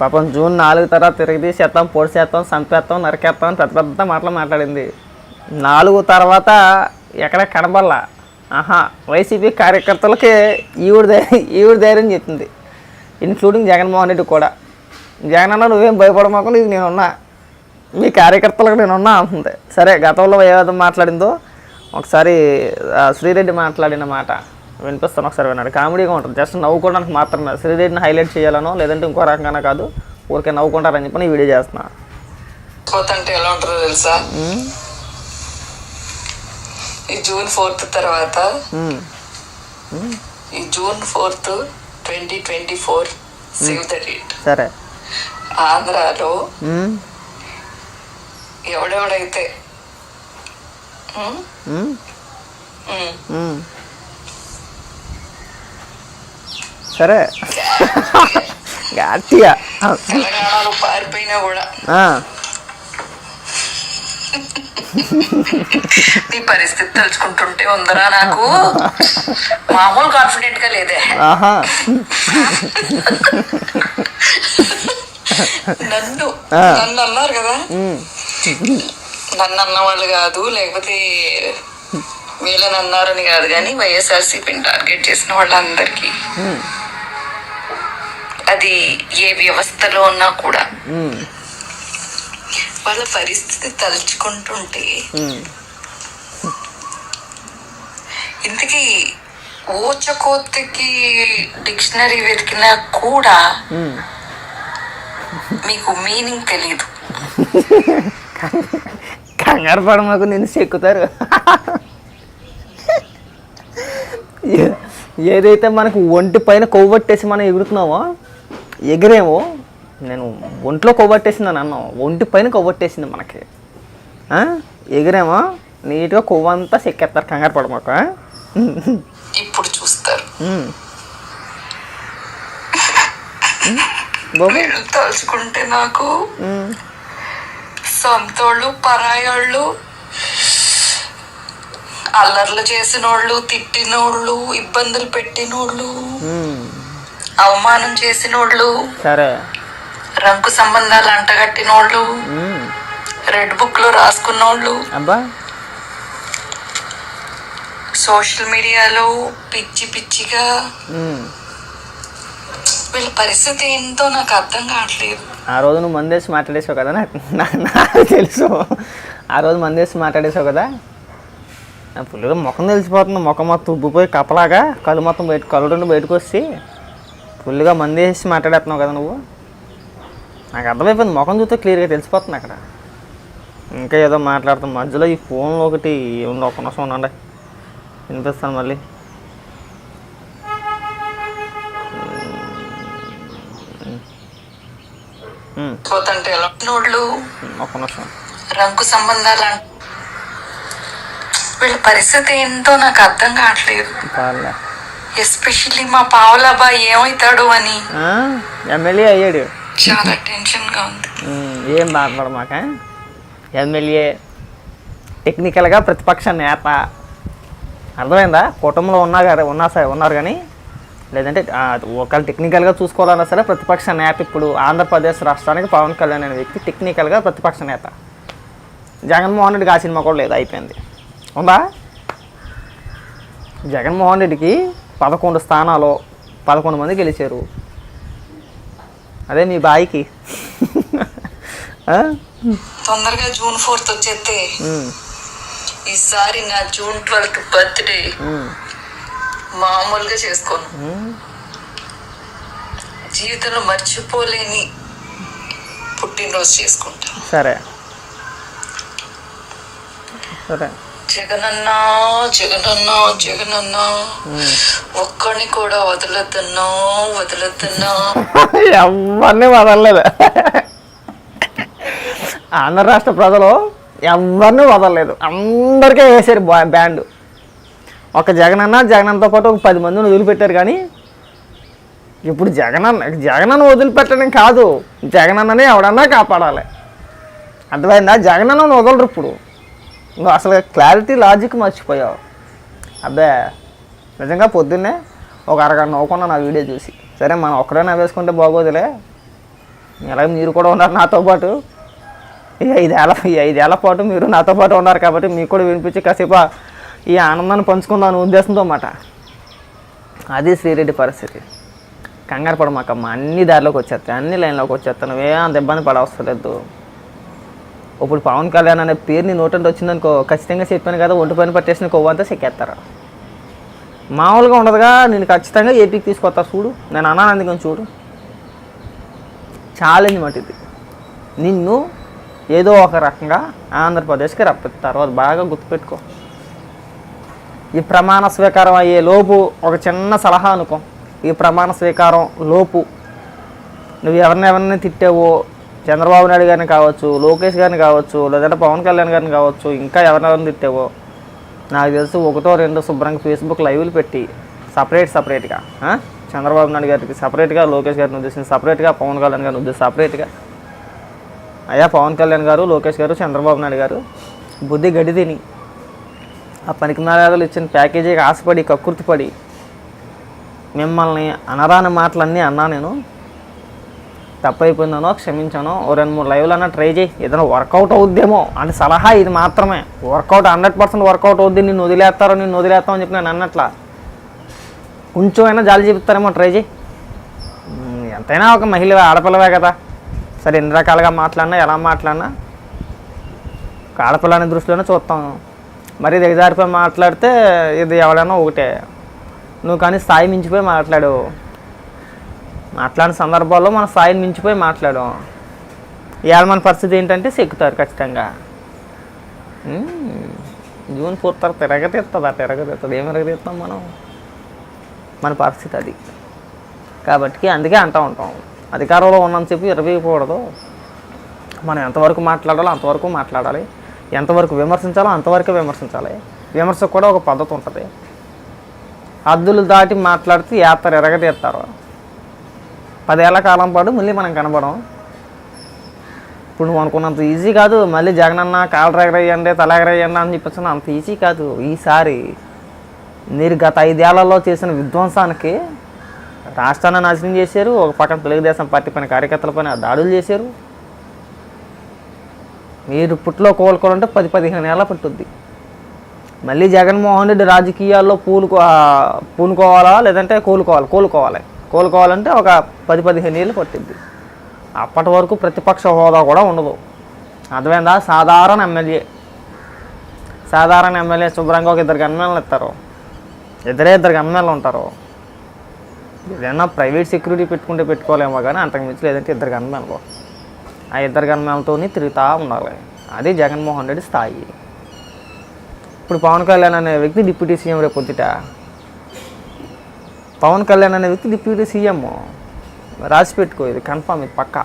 పాపం జూన్ నాలుగు తర్వాత తిరిగి తీసేస్తాం పొడిసేస్తాం చంపేస్తాం నరికేస్తాం అని పెద్ద పెద్ద మాటలు మాట్లాడింది. నాలుగు తర్వాత ఎక్కడ కనబడలా. ఆహా వైసీపీ కార్యకర్తలకి ఈవిడ ధైర్యం ఈవిడ ధైర్యం చెప్తుంది. ఇన్క్లూడింగ్ జగన్మోహన్ రెడ్డి కూడా. జగన్ అన్న నువ్వేం భయపడమాకు ఇది నేనున్నా. మీ కార్యకర్తలకు నేనున్నా అంటుంది. సరే గతంలో ఏదో మాట్లాడిందో ఒకసారి శ్రీరెడ్డి మాట్లాడిన మాట. వినిపిస్తాను ఒకసారి విన్నాడు కామెడీగా ఉంటుంది. జస్ట్ నవ్వుకోవడానికి మాత్రమే. శ్రీరెడ్డిని హైలైట్ చేయాలనో లేదంటే ఇంకో రకంగా కాదు. ఊరికే నవ్వుకుంటారని చెప్పి నేను వీడియో చేస్తున్నా. పోతంటే ఎలా ఉంటుందో తెలుసా? ఈ జూన్ ఫోర్త్ తర్వాత ఈ June fourth twenty twenty four save the date. సరే. ఆంధ్రాలో ఎవడెవడైతే సరే. గట్టిగా పారిపోయినా కూడా. నీ పరిస్థితి తలుచుకుంటుంటే ఉందరా నాకు. మామూలు కాన్ఫిడెంట్గా లేదే. నన్ను. నన్ను అన్నారు కదా. నన్ను అన్నవాళ్ళు కాదు లేకపోతే వీళ్ళని అన్నారని కాదు కానీ వైఎస్ఆర్సీపీని టార్గెట్ చేసిన వాళ్ళందరికీ. అది ఏ వ్యవస్థలో ఉన్నా కూడా వాళ్ళ పరిస్థితి తలుచుకుంటుంటే. ఇంతకీ ఊచకోతకి డిక్షనరీ వెతికినా కూడా. మీకు మీనింగ్ తెలియదు కంగారు పడమాకు నిన్ను చెక్కుతారు ఏదైతే మనకు ఒంటి పైన కొవ్వట్టేసి మనం ఎగురుతున్నామో ఎగిరేమో నేను ఒంట్లో కొవ్వట్టేసింది అని అన్నాం. ఒంటి పైన కొవ్వట్టేసింది మనకి? ఎగిరేమో నీట్గా కొవ్వంతా చెక్కేస్తారు కంగారు పడమాక. ఇప్పుడు చూస్తారు. తలుచుకుంటే నాకు సొంతోళ్ళు పరాయోళ్ళు అల్లర్లు చేసినోళ్ళు తిట్టినోళ్ళు ఇబ్బందులు పెట్టినోళ్ళు. అవమానం చేసినోళ్ళు సరే. రంకు సంబంధాలు అంటగట్టినోళ్ళు. రెడ్ బుక్లో రాసుకున్నోళ్ళు. అబ్బా. సోషల్ మీడియాలో పిచ్చి పిచ్చిగా. వీళ్ళ పరిస్థితి ఏంటో నాకు అర్థం కావట్లేదు. ఆ రోజు నువ్వు మందేసి మాట్లాడేసావు కదా? నాకు నాకు తెలుసు. ఆ రోజు మందేసి మాట్లాడేసావు కదా? పుల్లిగా ముఖం తెలిసిపోతుంది. ముఖం మొత్తం ఉబ్బిపోయి కప్పలాగా కళ్ళు మొత్తం బయట కళ్ళు రెండు బయటకు వచ్చి ఫుల్గా మందేసి మాట్లాడేస్తున్నావు కదా నువ్వు? నాకు అర్థమైపోయింది. ముఖం చూస్తే క్లియర్గా తెలిసిపోతుంది అక్కడ. ఇంకా ఏదో మాట్లాడుతాం మధ్యలో ఈ ఫోన్లో ఒకటి ఉంది ఒక నిమిషం ఉండండి. వినిపిస్తాను మళ్ళీ. ఒక నిమిషం. రంకు సంబంధాలు వీళ్ళ పరిస్థితి ఏంటో నాకు అర్థం కావట్లేదు. ఎస్పెషల్లీ మా పావులబ్బాయి ఏమవుతాడు అని. ఎమ్మెల్యే అయ్యాడు. చాలా టెన్షన్గా ఉంది ఏం బాధపడమాక? ఎమ్మెల్యే టెక్నికల్గా ప్రతిపక్ష నేత. అర్థమైందా? కుటుంబంలో ఉన్నా ఉన్నా సరే ఉన్నారు కానీ లేదంటే ఒకళ్ళు టెక్నికల్గా చూసుకోవాలన్నా సరే ప్రతిపక్ష నేత ఇప్పుడు ఆంధ్రప్రదేశ్ రాష్ట్రానికి పవన్ కళ్యాణ్ అనే వ్యక్తి టెక్నికల్గా ప్రతిపక్ష నేత. జగన్మోహన్ రెడ్డికి ఆ సినిమా కూడా లేదు అయిపోయింది. ఉందా? జగన్మోహన్ రెడ్డికి పదకొండు స్థానాలు పదకొండు మంది గెలిచారు. అదే మీ బాయికి? తొందరగా జూన్ ఫోర్త్ వచ్చేస్తే ఈసారి నా జూన్ ట్వెల్త్ బర్త్డే మామూలుగా చేసుకోను. జీవితంలో మర్చిపోలేని పుట్టినరోజు చేసుకుంటా. సరే. సరే. జగనన్నా జగనన్నా జగనన్నా. ఒక్కడిని కూడా వదలద్దన్నా వదలద్దన్నా. ఎవరిని వదలలేదు. ఆంధ్ర రాష్ట్ర ప్రజలు ఎవరిని వదలలేదు. అందరికీ వేసారు బా బ్యాండ్. ఒక జగనన్న జగనన్నతో పాటు ఒక పది మందిని వదిలిపెట్టారు కానీ ఇప్పుడు జగనన్న జగనన్న వదిలిపెట్టడం కాదు. జగనన్నని ఎవడన్నా కాపాడాలి. అర్థమైందా? జగనన్నను వదలరు ఇప్పుడు. నువ్వు అసలు క్లారిటీ లాజిక్ మర్చిపోయావు. అబ్బే నిజంగా పొద్దున్నే ఒక అరగంట నవ్వుకున్నా నా వీడియో చూసి. సరే మనం ఒక్కడే నవ్వేసుకుంటే బాగోదులే. అలాగే మీరు కూడా ఉన్నారు నాతో పాటు. ఈ ఐదేళ్ళ ఈ ఐదేళ్ళ పాటు మీరు నాతో పాటు ఉన్నారు కాబట్టి మీకు కూడా వినిపించి కాసేపు ఈ ఆనందాన్ని పంచుకుందాం అనే ఉద్దేశంతో మాట అది శ్రీరెడ్డి పరిస్థితి. కంగారు పడమాకమ్మ అన్ని దారిలోకి వచ్చేస్తాయి అన్ని లైన్లోకి వచ్చేస్తాను ఏ అంత ఇబ్బంది పడవసలేదు ఇప్పుడు పవన్ కళ్యాణ్ అనే పేరు నీ నోటంటే వచ్చిందనుకో ఖచ్చితంగా చెప్పాను కదా ఒంటి పని పట్టేసిన కొవ్వంతా చెక్కేస్తారు. మామూలుగా ఉండదుగా నేను ఖచ్చితంగా ఏపీకి తీసుకొస్తా చూడు. నేను అన్నాను అందుకని చూడు. ఛాలెంజ్ మాట ఇది. నిన్ను ఏదో ఒక రకంగా ఆంధ్రప్రదేశ్కి రప్పిస్తారు. అది బాగా గుర్తుపెట్టుకో. ఈ ప్రమాణ స్వీకారం అయ్యే లోపు ఒక చిన్న సలహా అనుకో. ఈ ప్రమాణ స్వీకారం లోపు. నువ్వు ఎవరిని ఎవరిని తిట్టావో చంద్రబాబు నాయుడు గారిని కావచ్చు లోకేష్ గారిని కావచ్చు లేదంటే పవన్ కళ్యాణ్ గారిని కావచ్చు ఇంకా ఎవరినెవరిని తిట్టావో? నాకు తెలుసు ఒకటో రెండో శుభ్రంగా ఫేస్బుక్ లైవ్లు పెట్టి సపరేట్ సపరేట్గా చంద్రబాబు నాయుడు గారికి సపరేట్గా లోకేష్ గారిని ఉద్దేశించి సపరేట్గా పవన్ కళ్యాణ్ గారిని ఉద్దేశించి సపరేట్గా. అయ్యా పవన్ కళ్యాణ్ గారు లోకేష్ గారు చంద్రబాబు నాయుడు గారు బుద్ధి గడి తిని ఆ పనికి మర్యాదలు ఇచ్చిన ప్యాకేజీకి ఆశపడి కక్కుర్తిపడి మిమ్మల్ని అనరాని మాటలన్నీ అన్నా నేను. తప్పైపోయిందనో క్షమించానో ఓ రెండు మూడు లైవ్లు అన్న ట్రై చేయి. ఏదైనా వర్కౌట్ అవుద్దేమో అని సలహా ఇది మాత్రమే. వర్కౌట్ హండ్రెడ్ పర్సెంట్ వర్కౌట్ అవుద్ది నిన్ను వదిలేస్తారో నిన్ను అని చెప్పి నేను అన్నట్లా. కొంచెం అయినా జాలి చెప్తారేమో ట్రై చేయి. ఎంతైనా ఒక మహిళ ఆడపిల్లవే కదా. సరే ఎన్ని రకాలుగా మాట్లాడినా ఎలా మాట్లాడినా ఒక ఆడపిల్లని దృష్టిలోనే చూస్తాం. మరి దిగజారిపోయి మాట్లాడితే ఇది ఎవడైనా ఒకటే. నువ్వు కానీ స్థాయి మించిపోయి మాట్లాడు. మాట్లాడిన సందర్భాల్లో మన స్థాయిని మించిపోయి మాట్లాడడం. ఇవాళ మన పరిస్థితి ఏంటంటే సెక్కుతారు ఖచ్చితంగా. జూన్ ఫోర్త్ తర్వాత తిరగతీస్తుంది అట్లా తిరగతీస్తుంది ఏమి తిరగతీస్తాం మనం? మన పరిస్థితి అది. కాబట్టి అందుకే అంటూ ఉంటాం. అధికారంలో ఉన్నంతసేపు ఇరవేయకూడదు. మనం ఎంతవరకు మాట్లాడాలో అంతవరకు మాట్లాడాలి. ఎంతవరకు విమర్శించాలో అంతవరకు విమర్శించాలి. విమర్శకు కూడా ఒక పద్ధతి ఉంటుంది. హద్దులు దాటి మాట్లాడితే యాత్ర ఎరగదీస్తారు పదేళ్ళ కాలం పాటు మళ్ళీ మనం కనబడం ఇప్పుడు అనుకున్నంత ఈజీ కాదు మళ్ళీ జగనన్న కాలు ఎగరయ్యండి తల ఎగరేయండి అని చెప్పేసి అంత ఈజీ కాదు. ఈసారి మీరు గత ఐదేళ్ళలో చేసిన విధ్వంసానికి రాష్ట్రాన్ని నాశనం చేశారు ఒక పక్కన తెలుగుదేశం పార్టీ పైన కార్యకర్తల పైన దాడులు చేశారు. మీరు పుట్టులో కోలుకోవాలంటే పది పదిహేను ఏళ్ళ పట్టుద్ది. మళ్ళీ జగన్మోహన్ రెడ్డి రాజకీయాల్లో పూలుకో పూనుకోవాలా లేదంటే కోలుకోవాలి కోలుకోవాలి. కోలుకోవాలంటే ఒక పది పదిహేను ఏళ్ళు పట్టింది అప్పటి వరకు ప్రతిపక్ష హోదా కూడా ఉండదు. అర్థమైందా? సాధారణ ఎమ్మెల్యే. సాధారణ ఎమ్మెల్యే శుభ్రంగా ఒక ఇద్దరికి ఎమ్మెల్యేలు ఇస్తారు. ఇద్దరే ఇద్దరికి ఎమ్మెల్యేలు ఉంటారు. ఏదైనా ప్రైవేట్ సెక్యూరిటీ పెట్టుకుంటే పెట్టుకోలేమో కానీ అంతకు మించి లేదంటే ఇద్దరు గన్మెన్లు ఆ ఇద్దరు గన్మెన్లతో తిరుగుతూ ఉండాలి. అది జగన్మోహన్ రెడ్డి స్థాయి. ఇప్పుడు పవన్ కళ్యాణ్ అనే వ్యక్తి డిప్యూటీ సీఎం రేపు పొద్దుట పవన్ కళ్యాణ్ అనే వ్యక్తి డిప్యూటీ సీఎం రాసి పెట్టుకో ఇది కన్ఫామ్ ఇది పక్కా.